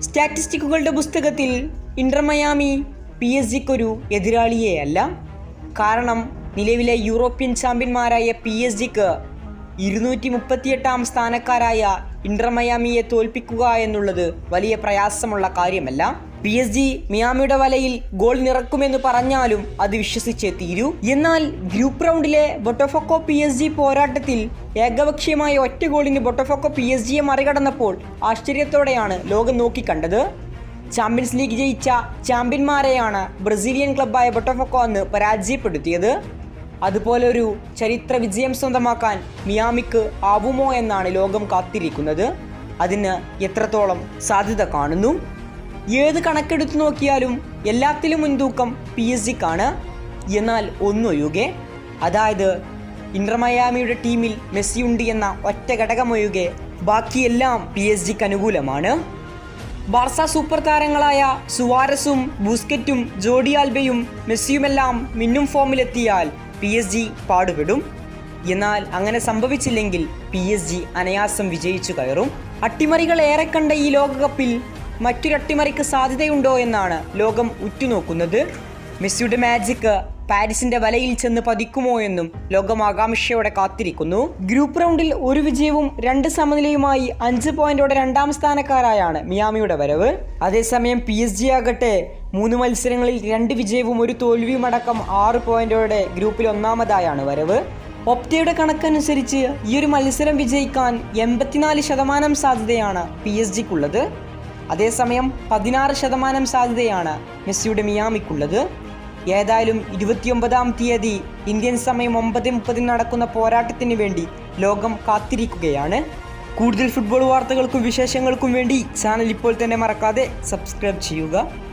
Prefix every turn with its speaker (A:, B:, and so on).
A: സ്റ്റാറ്റിസ്റ്റിക്കുകളുടെ പുസ്തകത്തിൽ Inter Miami P S ജിക്കൊരു എതിരാളിയെയല്ല കാരണം നിലവിലെ യൂറോപ്യൻ ചാമ്പ്യന്മാരായ പി എസ് ജിക്ക് ഇരുന്നൂറ്റി മുപ്പത്തിയെട്ടാം സ്ഥാനക്കാരായ ഇന്റർമയാമിയെ തോൽപ്പിക്കുക എന്നുള്ളത് വലിയ പ്രയാസമുള്ള കാര്യമല്ല. പി എസ് ജി മിയാമിയുടെ വലയിൽ ഗോൾ നിറക്കുമെന്ന് പറഞ്ഞാലും അത് വിശ്വസിച്ചേ തീരൂ. എന്നാൽ ഗ്രൂപ്പ് റൗണ്ടിലെ ബൊട്ടോഫോക്കോ പി എസ് ജി പോരാട്ടത്തിൽ ഏകപക്ഷീയമായ ഒറ്റ ഗോളിന് ബൊട്ടഫോക്കോ പി എസ് ജിയെ മറികടന്നപ്പോൾ ആശ്ചര്യത്തോടെയാണ് ലോകം നോക്കിക്കണ്ടത് ചാമ്പ്യൻസ് ലീഗ് ജയിച്ച ചാമ്പ്യന്മാരെയാണ് ബ്രസീലിയൻ ക്ലബ്ബായ ബൊട്ടഫോക്കോ അന്ന് പരാജയപ്പെടുത്തിയത്. അതുപോലെ ഒരു ചരിത്ര വിജയം സ്വന്തമാക്കാൻ മിയാമിക്ക് ആവുമോ എന്നാണ് ലോകം കാത്തിരിക്കുന്നത്. അതിന് എത്രത്തോളം സാധ്യത കാണുന്നു? ഏത് കണക്കെടുത്തു നോക്കിയാലും എല്ലാത്തിലും മുൻതൂക്കം പി എസ് ജിക്കാണ്. എന്നാൽ ഒന്നൊഴിയുകെ അതായത് ഇന്റർ ടീമിൽ മെസ്സി ഉണ്ട് എന്ന ഒറ്റ ഘടകമൊഴികെ ബാക്കിയെല്ലാം പി എസ് ജിക്ക് അനുകൂലമാണ്. ബാർസ സൂപ്പർ താരങ്ങളായ സുവാരസും ബൂസ്കറ്റും ജോഡി ആൽബയും മെസ്സിയുമെല്ലാം മിന്നും ഫോമിലെത്തിയാൽ പി എസ് ജി പാടുപെടും. എന്നാൽ അങ്ങനെ സംഭവിച്ചില്ലെങ്കിൽ പി എസ് ജി അനായാസം വിജയിച്ചു കയറും. അട്ടിമറികൾ ഏറെ കണ്ട ഈ ലോകകപ്പിൽ മറ്റൊരു അട്ടിമറിക്ക് സാധ്യതയുണ്ടോ എന്നാണ് ലോകം ഉറ്റുനോക്കുന്നത്. മെസ്സിയുടെ മാജിക്ക് പാരീസിന്റെ വലയിൽ ചെന്ന് പതിക്കുമോ എന്നും ലോകം ആകാംക്ഷയോടെ കാത്തിരിക്കുന്നു. ഗ്രൂപ്പ് റൗണ്ടിൽ ഒരു വിജയവും രണ്ട് സമനിലയുമായി അഞ്ച് പോയിന്റോടെ രണ്ടാം സ്ഥാനക്കാരായാണ് മിയാമിയുടെ വരവ്. അതേസമയം പി എസ് ജി ആകട്ടെ മൂന്ന് മത്സരങ്ങളിൽ രണ്ട് വിജയവും ഒരു തോൽവിയുമടക്കം ആറ് പോയിന്റോടെ ഗ്രൂപ്പിൽ ഒന്നാമതായാണ് വരവ്. ഒപ്റ്റയുടെ കണക്കനുസരിച്ച് ഈ ഒരു മത്സരം വിജയിക്കാൻ എൺപത്തിനാല് ശതമാനം സാധ്യതയാണ് പി എസ് ജിക്കുള്ളത്. അതേസമയം പതിനാറ് ശതമാനം സാധ്യതയാണ് മെസ്സിയുടെ മിയാമിക്കുള്ളത്. ഏതായാലും ഇരുപത്തിയൊമ്പതാം തീയതി ഇന്ത്യൻ സമയം ഒമ്പത് മുപ്പതിന് നടക്കുന്ന പോരാട്ടത്തിന് വേണ്ടി ലോകം കാത്തിരിക്കുകയാണ്. കൂടുതൽ ഫുട്ബോൾ വാർത്തകൾക്കും വിശേഷങ്ങൾക്കും വേണ്ടി ചാനൽ ഇപ്പോൾ തന്നെ മറക്കാതെ സബ്സ്ക്രൈബ് ചെയ്യുക.